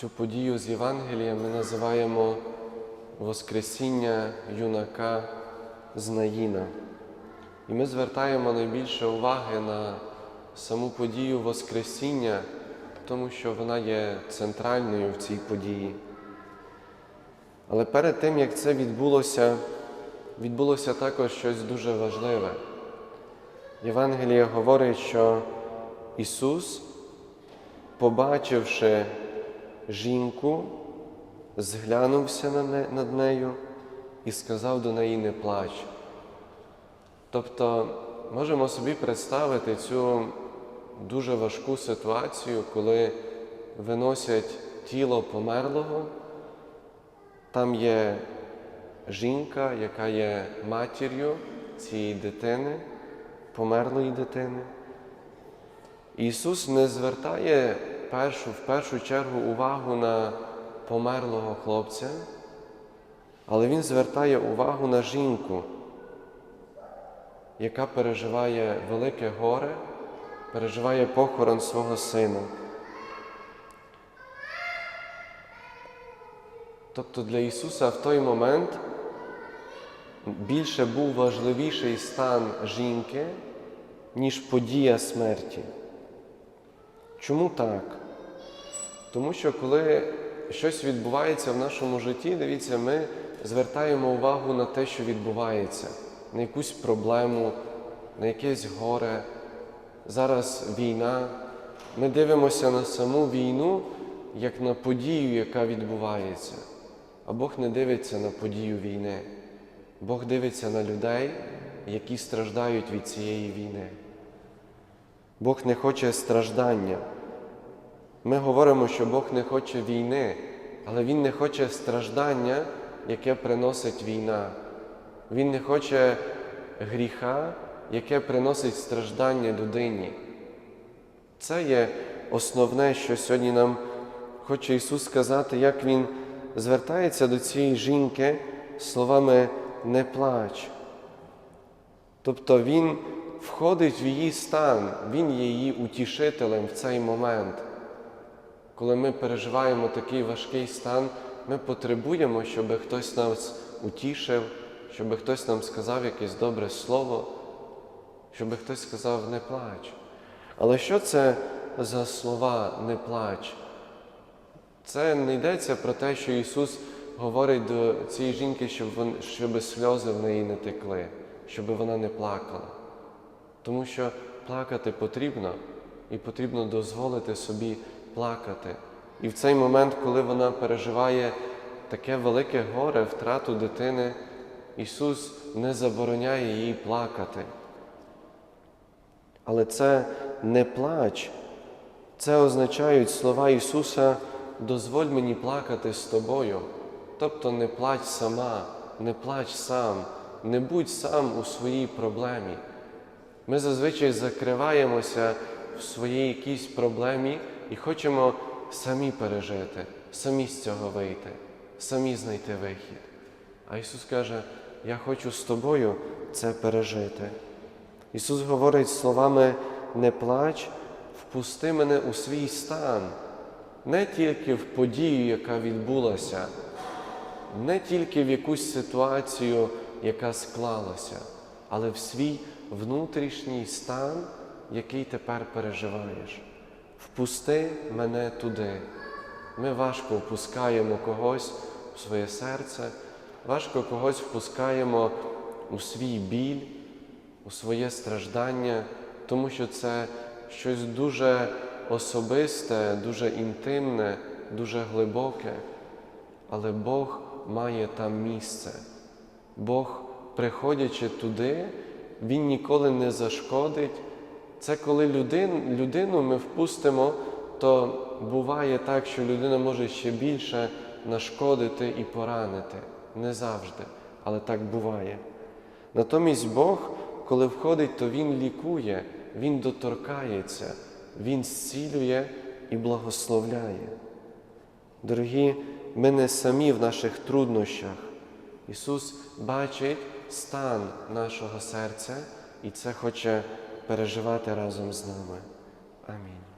Цю подію з Євангелія ми називаємо Воскресіння юнака з Наїна. І ми звертаємо найбільше уваги на саму подію Воскресіння, тому що вона є центральною в цій події. Але перед тим, як це відбулося, відбулося також щось дуже важливе. Євангеліє говорить, що Ісус, побачивши жінку, зглянувся над нею і сказав до неї не плач. Тобто можемо собі представити цю дуже важку ситуацію, коли виносять тіло померлого, там є жінка, яка є матір'ю цієї дитини, померлої дитини. Ісус не звертає першу, в першу чергу увагу на померлого хлопця, але Він звертає увагу на жінку, яка переживає велике горе, переживає похорон свого сина. Тобто для Ісуса в той момент більше був важливіший стан жінки, ніж подія смерті. Чому так? Тому що коли щось відбувається в нашому житті, дивіться, ми звертаємо увагу на те, що відбувається, на якусь проблему, на якесь горе. Зараз війна. Ми дивимося на саму війну як на подію, яка відбувається. А Бог не дивиться на подію війни. Бог дивиться на людей, які страждають від цієї війни. Бог не хоче страждання. Ми говоримо, що Бог не хоче війни, але Він не хоче страждання, яке приносить війна. Він не хоче гріха, яке приносить страждання людині. Це є основне, що сьогодні нам хоче Ісус сказати, як Він звертається до цієї жінки словами не плач. Тобто Він входить в її стан, Він є її утішителем в цей момент. Коли ми переживаємо такий важкий стан, ми потребуємо, щоб хтось нас утішив, щоб хтось нам сказав якесь добре слово, щоб хтось сказав не плач. Але що це за слова не плач? Це не йдеться про те, що Ісус говорить до цієї жінки, щоб, вон, щоб сльози в неї не текли, щоб вона не плакала. Тому що плакати потрібно, і потрібно дозволити собі плакати. І в цей момент, коли вона переживає таке велике горе, втрату дитини, Ісус не забороняє їй плакати. Але це не плач, це означають слова Ісуса, дозволь мені плакати з тобою. Тобто не плач сама, не плач сам, не будь сам у своїй проблемі. Ми зазвичай закриваємося своїй якійсь проблемі і хочемо самі пережити, самі з цього вийти, самі знайти вихід. А Ісус каже, я хочу з тобою це пережити. Ісус говорить словами не плач, впусти мене у свій стан, не тільки в подію, яка відбулася, не тільки в якусь ситуацію, яка склалася, але в свій внутрішній стан, який тепер переживаєш. Впусти мене туди. Ми важко впускаємо когось у своє серце, важко когось впускаємо у свій біль, у своє страждання, тому що це щось дуже особисте, дуже інтимне, дуже глибоке. Але Бог має там місце. Бог, приходячи туди, Він ніколи не зашкодить. Це коли людин, людину ми впустимо, то буває так, що людина може ще більше нашкодити і поранити. Не завжди, але так буває. Натомість Бог, коли входить, то Він лікує, Він доторкається, Він зцілює і благословляє. Дорогі, ми не самі в наших труднощах. Ісус бачить стан нашого серця і це хоче переживати разом з нами. Амінь.